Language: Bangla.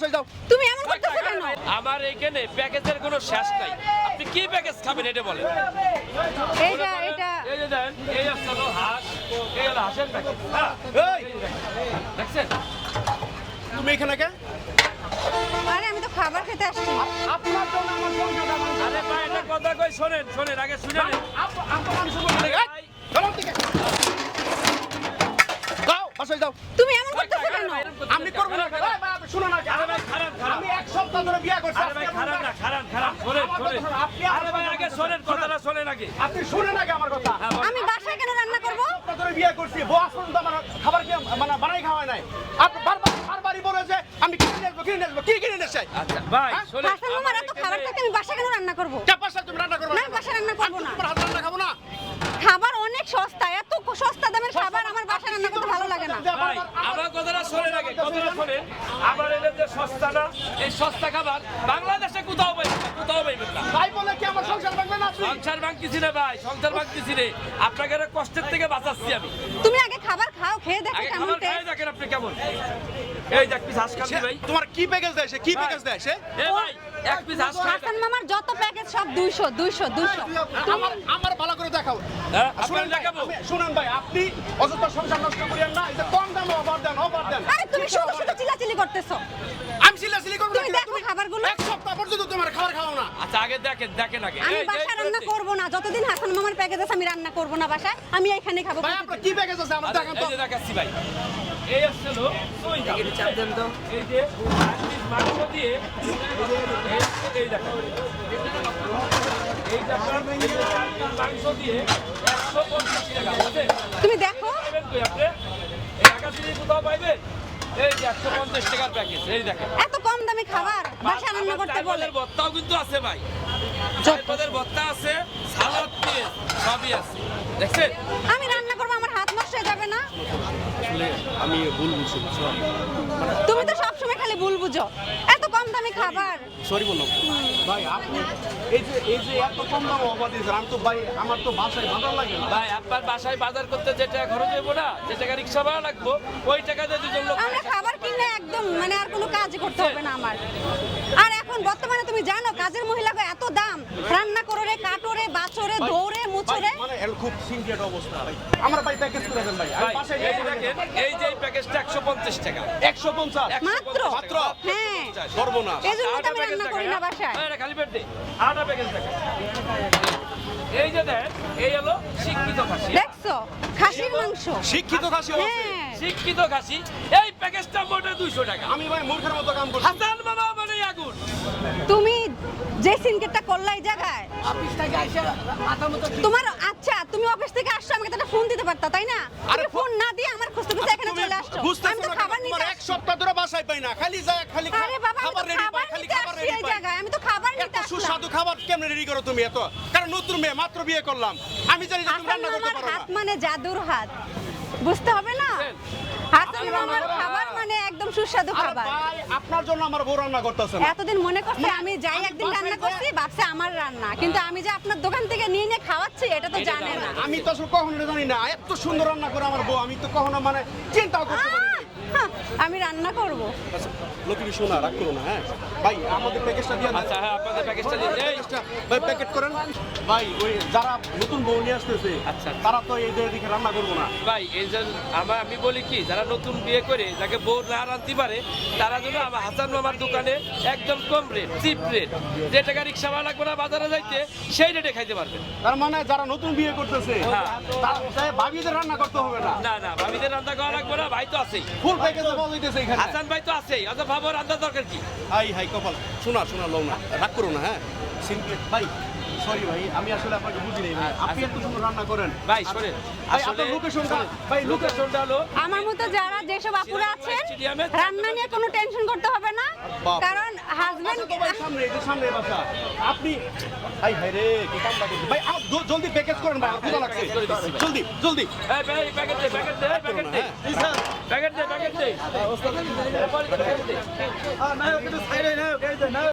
বাসায় যাও। তুমি এমন করতেছো কেন? আমার এখানে প্যাকেজের কোনো শেষ নাই। আপনি কি প্যাকেজ খাবেন এটা বলেন। এইটা এটা এই যে দেন এই হলো হাঁস এই হলো হাঁসের প্যাকেজ। হ্যাঁ এই! দেখছেন? তুমি এখানে কে? আরে আমি তো খাবার খেতে আসছি। আপনার জন্য আমার ভাঙছে। আরে ভাই একটা কথা কই শোনেন শোনেন আগে শুনে নেন। আপ- আপনার আমি শুনব না। এই, ভাই, চলো দিকে। যাও বাসায় যাও। তুমি এমন করতেছো কেন? আমি? করব না। খারাপ, খারাপ। আমি এক সপ্তাহ ধরে বিয়ে করছি আরে ভাই খারাপ না খারাপ খারাপ। শোনেন শোনো, আপনি আমার আরে ভাই কথা আগে শোনেন। শোনেন কথাটা শোনেন। আগে। আপনি শুনেন আগে আমার কথা। হ্যাঁ, আমি বাসায় কেন রান্না করব? সপ্তাহ ধরে বিয়ে করছি বউ পর্যন্ত আমার খাবার কি মানে বানাই খাওয়ায় নাই। আপনি বারবার বারবারই বলে যে আমি কিনে নিয়ে আসব কিনে নিয়ে আসব। কি কিনে নিয়ে আসছে আচ্ছা ভাই হ্যাঁ? শোনেন হাসান মামার এত খাবার থাকে আমি বাসায় কেন রান্না করব কে পাশে তুমি রান্না করবে না, আমি বাসায় রান্না করব না। তোমার হাত রান্না খাব না খাবার অনেক সস্তা এত সস্তা দামের খাবার আমার বাসায় রান্না ভাই আমার কথাটা শোনেন আগে কথাটা শোনেন। আমার এটা যে সস্তা না এই সস্তা খাবার বাংলাদেশে কোথাও কোথাও পাইবেন না। তাই বলে কি আমার সংসার ভাঙবে না সংসার ভাঙতেছি রে ভাই সংসার ভাঙতেছি রে। আপনাকে কষ্টের থেকে বাঁচাচ্ছি আমি। তুমি আগে খাবার খাও খেয়ে দেখো কেমন খাবার দেখেন আপনি কেমন। এই এক পিস ভাই। তোমার কি প্যাকেজ দেয় সে? কি প্যাকেজ দেয় সে? এ ভাই এক পিস হাসান মামার যত প্যাকেজ সব 200 200 200 আমার আমার ভালো করে দেখাও। হ্যাঁ শুনেন ভাই, দেখাবো। আমি- ভাই আপনি অযথা সংসার নষ্ট করিয়েন না এটা কম দামে অফার দেন অফার দেন। আরে তুমি শুধু শুধু চিল্লাচিল্লি করতেছো। আমি সিলাসিলি করব তুমি না দেখো খাবারগুলো। এক সপ্তাহ পর্যন্ত তোমার খাবার খাও না। আচ্ছা আগে দেখেন দেখেন আগে আমি রান্না করব না যতদিন হাসান মামার প্যাকেজ আছে আমি রান্না করব না বাসায় আমি এখানে খাব ভাই আপনার কি প্যাকেজ আছে? আমার আচ্ছা, দেখান এই যে দেখাচ্ছি ভাই। এই আসছিল ওই চাপ দেন তো। এই যে চার পিস মাংস দিয়ে এই দেখেন এই মাংস দিয়ে একশো পঞ্চাশ টাকা তুমি দেখো। আপনি এই ঢাকা সিটি কোথাও পাইবেন এই যে একশো পঞ্চাশ টাকার প্যাকেজ এই দেখেন এত কম দামে খাবার বাসায় রান্না করতে বলে। ভর্তাও কিন্তু আছে ভাই। চারপদের ভর্তা আছে সালাদ পেঁয়াজ সবই আছে। দেখছেন? আমি রান্না করব আমার হাত নষ্ট হয়ে যাবে না? আমি ভুল বুঝছি খালি ভুল বুঝো। এত কম দামি খাবার। সরি বললাম। ভাই আপনি এই যে এই যে এত কম দামে দিয়েছেন আমি তো ভাই আমার তো বাসায় বাজার লাগে না। ভাই আপনার বাসায় বাজার করতে যে টাকা খরচ হইব না যে টাকা রিক্সা ভাড়া লাগবো ওই টাকা দিয়ে দুজন লোক আমরা খাবার কিনে একদম মানে আর কোনো কাজ করতে হবে না আমার। আর এখন বর্তমানে তুমি জানো কাজের মহিলাকে এত দাম। রান্না করে কাটরে বাছরে দৌড়ে মুছরে মানে খুব সিঙ্গেট অবস্থা। ভাই আমরা ভাই প্যাকেজ করে দেন ভাই। ভাই এই যে দেখেন এই যে প্যাকেজটা একশো পঞ্চাশ টাকা। একশো পঞ্চাশ। মাত্র? মাত্র? হ্যাঁ। সর্বনাশ। এই জন্য আমি রান্না করি না বাসায়। হ্যাঁ, এটা খালি পেট দে। আটা প্যাকেজ দেখা এই যে দেন এই হলো শিক্ষিত খাসি। দেখছ? খাসির মাংস। শিক্ষিত খাসি আছে। হ্যাঁ শিক্ষিত খাসি। এই প্যাকেজটা মোটে দুইশো টাকা। আমি ভাই মূর্খের মতো কাম করছি। হাসান মামা মানে আগুন তুমি যে সিনকেটটা করলা এই জায়গায় তোমার আচ্ছা তুমি অফিস থেকে আসছো আমাকে তো একটা ফোন দিতে পারতা তাই না? আরে তুমি ফোন না দিয়ে আমার খুঁজতে খুঁজতে এখানে তুমি চলে আসছো বুঝতেছো আমি তো না খাবার কেন? নিতে তোমার এক আসছি। সপ্তাহ ধরে বাসায় পাই না খালি যায় খালি খা- আরে বাবা আমি খাবার তো রেডি খাবার পাই খালি নিতে খাবার আসছি রেডি এই পাই জায়গায় আমি তো খাবার সুস্বাদু খাবার কেমনে রেডি করো তুমি এত? কারণ নতুন মেয়ে মাত্র বিয়ে করলাম। আমি জানি যে তুমি রান্না করতে পারো হাত মানে জাদুর হাত। বুঝতে হবে না? হাসান মামার খাবার মানে একদম সুস্বাদু খাবার। ভাই আপনার জন্য আমার বউ রান্না করতেছে না। এতদিন মনে করছে আমি যাই একদিন রান্না করছি ভাবছে আমার রান্না। কিন্তু আমি যে আপনার দোকান থেকে নিয়ে নিয়ে খাওয়াচ্ছি এটা তো জানে না। আমি তো আসলে কখনো জানি না। এত সুন্দর রান্না করে আমার বউ আমি তো কখনো মানে চিন্তাও করতে পারি হ্যাঁ, আমি রান্না করব। লক্ষ্মী শোনা রাগ করো না হ্যাঁ? ভাই আমাদের প্যাকেজটা দিয়ে আচ্ছা হ্যাঁ আপনাদের প্যাকেজটা দিয়ে এই প্যাকেজটা ভাই প্যাকেট করেন। ভাই ওই যারা নতুন বউ নিয়ে আসতেছে আচ্ছা। তারা তো এই দিকে রান্না করব না। ভাই এই যে আমার আমি বলি কি যারা নতুন বিয়ে করে যাকে বউ না রাঁধতে পারে তারা যেন আমার হাসান মামার দোকানে একদম কম রেট চিপ রেট যে টাকা রিক্সা ভাড়া লাগবে না বাজারে যাইতে সেই রেটে খাইতে পারবে। তার মানে যারা নতুন বিয়ে করতেছে হ্যাঁ। ভাবিদের রান্না করতে হবে না। না না ভাবিদের রান্না করা লাগবে না ভাই তো আছেই। ফুল প্যাকেজে এখানে। হাসান ভাই তো আছেই। অত ভাবো রান্নার দরকার কি? হাই হাই কপাল। শোনা শোনা লও না। রাগ করো না হ্যাঁ? সিম্পলি। ভাই সরি ভাই আমি আসলে আপনাকে বুঝি নাই ভাই। আপনি এত সুন্দর রান্না করেন। ভাই শোনেন ভাই লোকেশনটা ভাই লোকেশনটা হলো আমার মতো যারা যেসব আপুরা আছেন রান্না নিয়ে কোনো টেনশন করতে হবে না। কারণ হাজবেন্ড সামনে এই সামনে বাসা। আপনি হাই হাই রে কি কামটা করছেন? ভাই আপ জলদি প্যাকেজ করেন ভাই লাগছে। প্যাকেজ ভাই। জলদি জলদি। এই ভাই প্যাকেট দে প্যাকেট দে প্যাকেট দে। হ্যাঁ। প্যাকেট দে প্যাকেট দে